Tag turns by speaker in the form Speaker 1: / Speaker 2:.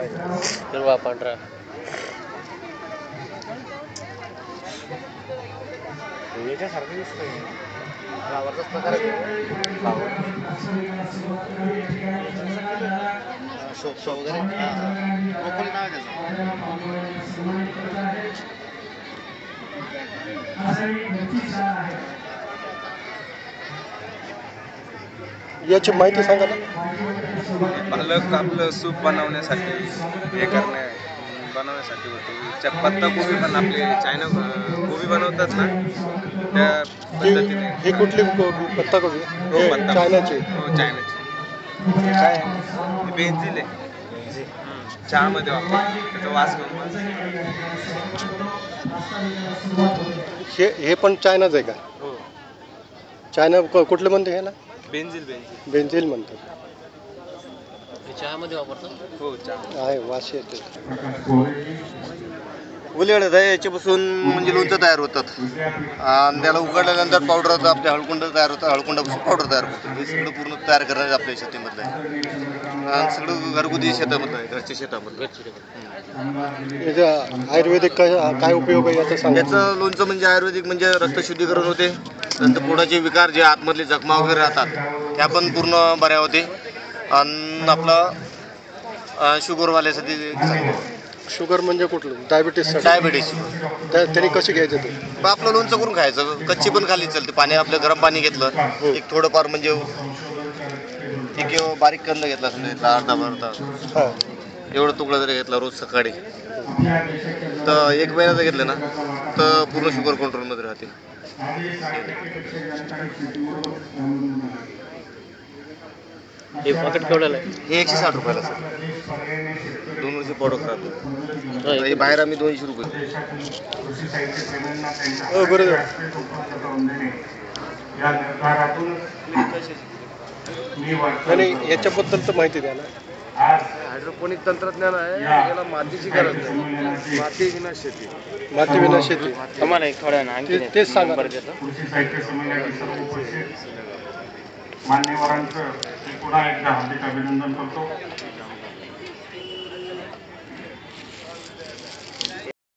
Speaker 1: हिरवा पांढरा
Speaker 2: याच्यासारखं दिसतंय फ्लावरचाच प्रकार आहे फ्लावर शोप्स वगैरे ब्रोकोली नाव आहे त्याचं
Speaker 3: याची माहिती सांगा ना.
Speaker 4: पालक आपलं सूप बनवण्यासाठी हे करण्या बनवण्यासाठी होतो. च्या पत्ताकोबी पण आपले चायना गोबी बनवतात ना त्या
Speaker 3: हे
Speaker 4: पद्धतीने.
Speaker 3: हे कुठली पत्ता कोबी?
Speaker 4: हो,
Speaker 3: हे
Speaker 4: पत्ता-
Speaker 3: चायनाची.
Speaker 4: हो चायनाची.
Speaker 3: काय?
Speaker 4: हे आहे. चहामध्ये वापरतात. त्याचा वास घेऊन
Speaker 3: हे हे पण चायनाच आहे का?
Speaker 4: हो.
Speaker 3: चायना कुठलं म्हणते ह्याला?
Speaker 4: Benzyl benzyl.
Speaker 3: बेंझिल म्हणतात.
Speaker 1: हे चहामध्ये वापरतात
Speaker 4: हो चहा.
Speaker 3: आहे वास येते
Speaker 2: उलेडत आहे याच्यापासून म्हणजे लोणचं तयार होतात. आणि त्याला उघडल्यानंतर पावडर आपले हळकुंड तयार होतं हळकुंडापासून पावडर तयार होतं. हे सगळं पूर्ण तयार करण्यात आपल्या शेतीमधलं. आहे आणि सगळं घरगुती शेतामधलं आहे घरच्या शेतामधलं.
Speaker 3: याचा आयुर्वेदिक काय काय उपयोग आहे याचा सांगा.
Speaker 2: याचं लोणचं म्हणजे आयुर्वेदिक म्हणजे रक्तशुद्धीकरण होते. नंतर पोटाचे विकार जे आतमधले जखमा वगैरे राहतात त्या पण पूर्ण बऱ्या होते. आणि आपलं शुगरवाल्यासाठी.
Speaker 3: शुगर म्हणजे कुठलं? डायबिटीस
Speaker 2: डायबिटीस
Speaker 3: त्यांनी कशी घ्यायचं ते?
Speaker 2: मग आपलं लोणचं करून खायचं. कच्ची पण खाली चालते. पाणी आपलं गरम पाणी घेतलं. एक थोडंफार म्हणजे एक बारीक कंद घेतला समजा अर्धा अर्धा
Speaker 3: हां.
Speaker 2: एवढं तुकडा जरी घेतला रोज सकाळी. तर एक महिन्याचं घेतलं ना तर पूर्ण शुगर कंट्रोलमध्ये राहतील.
Speaker 1: हे पाकिट केवढ्याला आहे?
Speaker 2: हे एकशे साठ रुपयाला सर. दोन वर्ष
Speaker 1: हा,
Speaker 2: हे बाहेर आम्ही दोनशे रुपये
Speaker 3: हो बरोबर नाही नाही याच्याबद्दल तर माहिती द्या ना.
Speaker 2: हायड्रोपोनिक तंत्रज्ञान आहे याला मातीची गरज नाही. माती विना शेती.
Speaker 3: माती विना शेती.
Speaker 1: आम्हाला एक थोड्या आणखी
Speaker 3: ते- तेच सांगा.
Speaker 5: कृषी साहित्य संमेलनाचे सर्व उपस्थित मान्यवरांचं पुन्हा एकदा हार्दिक अभिनंदन करतो.